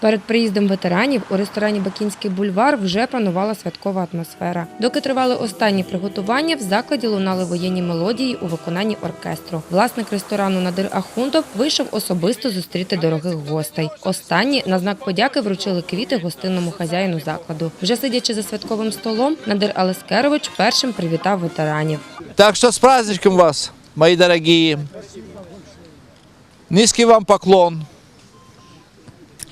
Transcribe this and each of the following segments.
Перед приїздом ветеранів у ресторані Бакінський бульвар вже панувала святкова атмосфера. Доки тривали останні приготування, в закладі лунали воєнні мелодії у виконанні оркестру. Власник ресторану Надир Ахундов вийшов особисто зустріти дорогих гостей. Останні на знак подяки вручили квіти гостинному хазяїну закладу. Вже сидячи за святковим столом, Надир Алескерович першим привітав ветеранів. Так что с праздничком вас, мои дорогие. Низкий вам поклон.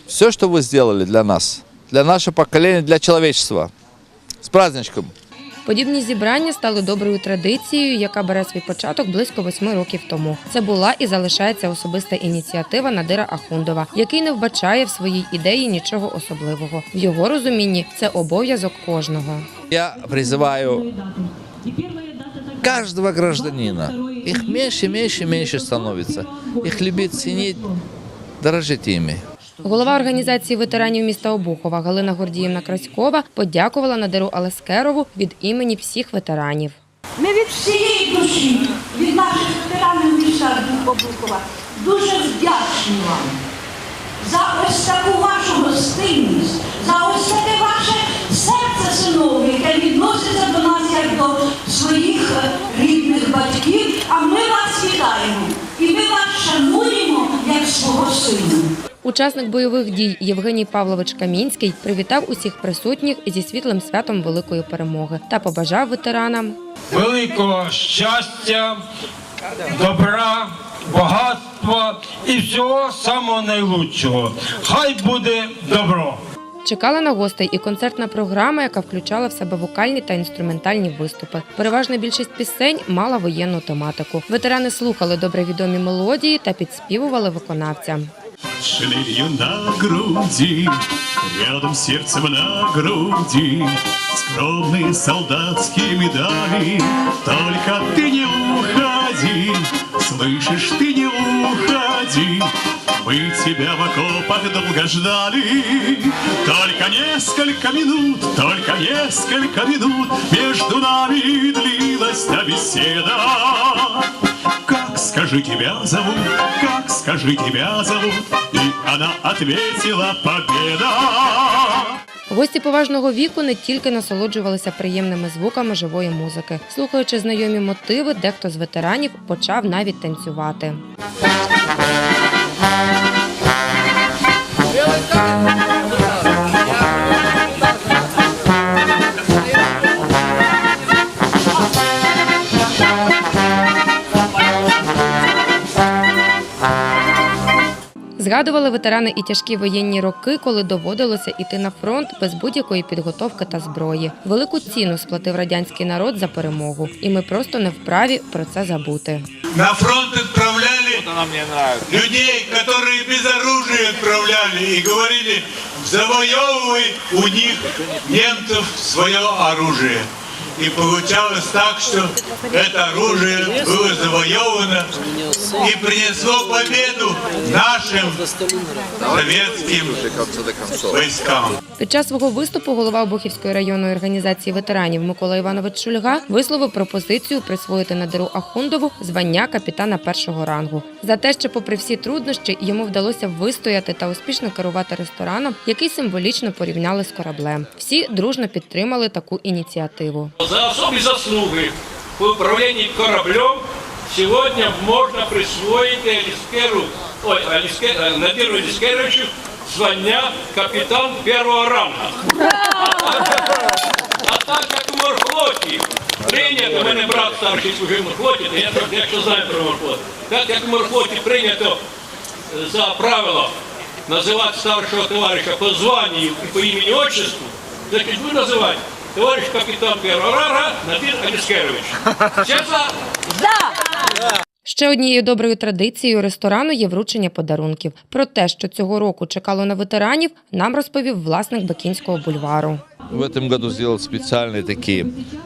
Все, что вы сделали для нас, для нашего поколения, для человечества. С праздничком. Подібні зібрання стали доброю традицією, яка бере свій початок близько восьми років тому. Це була і залишається особиста ініціатива Надира Ахундова, який не вбачає в своїй ідеї нічого особливого. В його розумінні це обов'язок кожного. Я призываю каждого гражданина. Их меньше, меньше, меньше становится. Их любить, ценить, дорожить ими. Голова організації ветеранів міста Обухова Галина Гордіївна Краськова подякувала Надиру Алескерову від імені всіх ветеранів. Ми від всієї душі, від наших ветеранів міста Обухова, дуже вдячні вам за ось таку вашу гостинність, за ось таке ваше серце синове, яке відноситься до нас як до своїх е, рідних батьків. А ми вас вітаємо і ми вас шануємо як свого сина. Учасник бойових дій Євгеній Павлович Камінський привітав усіх присутніх зі світлим святом великої перемоги та побажав ветеранам великого щастя, добра, багатства і всього самого найлучшого. Хай буде добро. Чекала на гостей і концертна програма, яка включала в себе вокальні та інструментальні виступи. Переважна більшість пісень мала воєнну тематику. Ветерани слухали добре відомі мелодії та підспівували виконавцям. Шинелью на груди, рядом с сердцем на груди, Скромные солдатские медали, Только ты не уходи, слышишь, ты не уходи, Мы тебя в окопах долго ждали, Только несколько минут, только несколько минут Между нами длилась та беседа. Как скажи тебя зовут, как скажи тебя зовут, и она ответила победа. Гості поважного віку не тільки насолоджувалися приємними звуками живої музики. Слухаючи знайомі мотиви, дехто з ветеранів почав навіть танцювати. Згадували ветерани і тяжкі воєнні роки, коли доводилося йти на фронт без будь-якої підготовки та зброї. Велику ціну сплатив радянський народ за перемогу, і ми просто не вправі про це забути. На фронт отправляли людей, которые без оружия отправляли и говорили, завоевывай у них немцев свое оружие. И получалось так, что это оружие было завоевано и принесло победу нашим советским войскам. Під час свого виступу голова Обухівської районної організації ветеранів Микола Іванович Шульга висловив пропозицію присвоїти Надиру Ахундову звання капітана першого рангу за те, що, попри всі труднощі, йому вдалося вистояти та успішно керувати рестораном, який символічно порівняли з кораблем. Всі дружно підтримали таку ініціативу. За особые заслуги в управлении кораблем сегодня можно присвоить Алискеру, ой, Алиске, э, Надиру Алискеровичу звання капітан первого ранга. А так як у морфлоті прийнято, у мене брат старший служив в морфлоті, то я трохи якщо знаю про морфлот. Так як у морфлоті прийнято е, за правило називати старшого товариша по званню і по імені отчеству, значить ви називати товариш капітан первого ранга Надир Аліскерович. Все за? Ще однією доброю традицією ресторану є вручення подарунків. Про те, що цього року чекало на ветеранів, нам розповів власник Бакінського бульвару. В этом году сделал специальные такие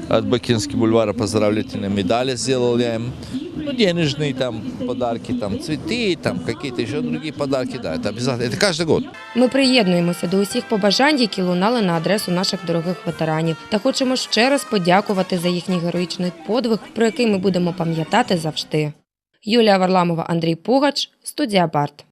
от Бакинского бульвара поздравительные медали сделал я им. Ну, денежные там подарки, там цветы, там какие-то еще другие подарки. Да, это обязательно. Это каждый год. Ми приєднуємося до усіх побажань, які лунали на адресу наших дорогих ветеранів, та хочемо ще раз подякувати за їхній героїчний подвиг, про який ми будемо пам'ятати завжди. Юлія Варламова, Андрій Пугач, студія Барт.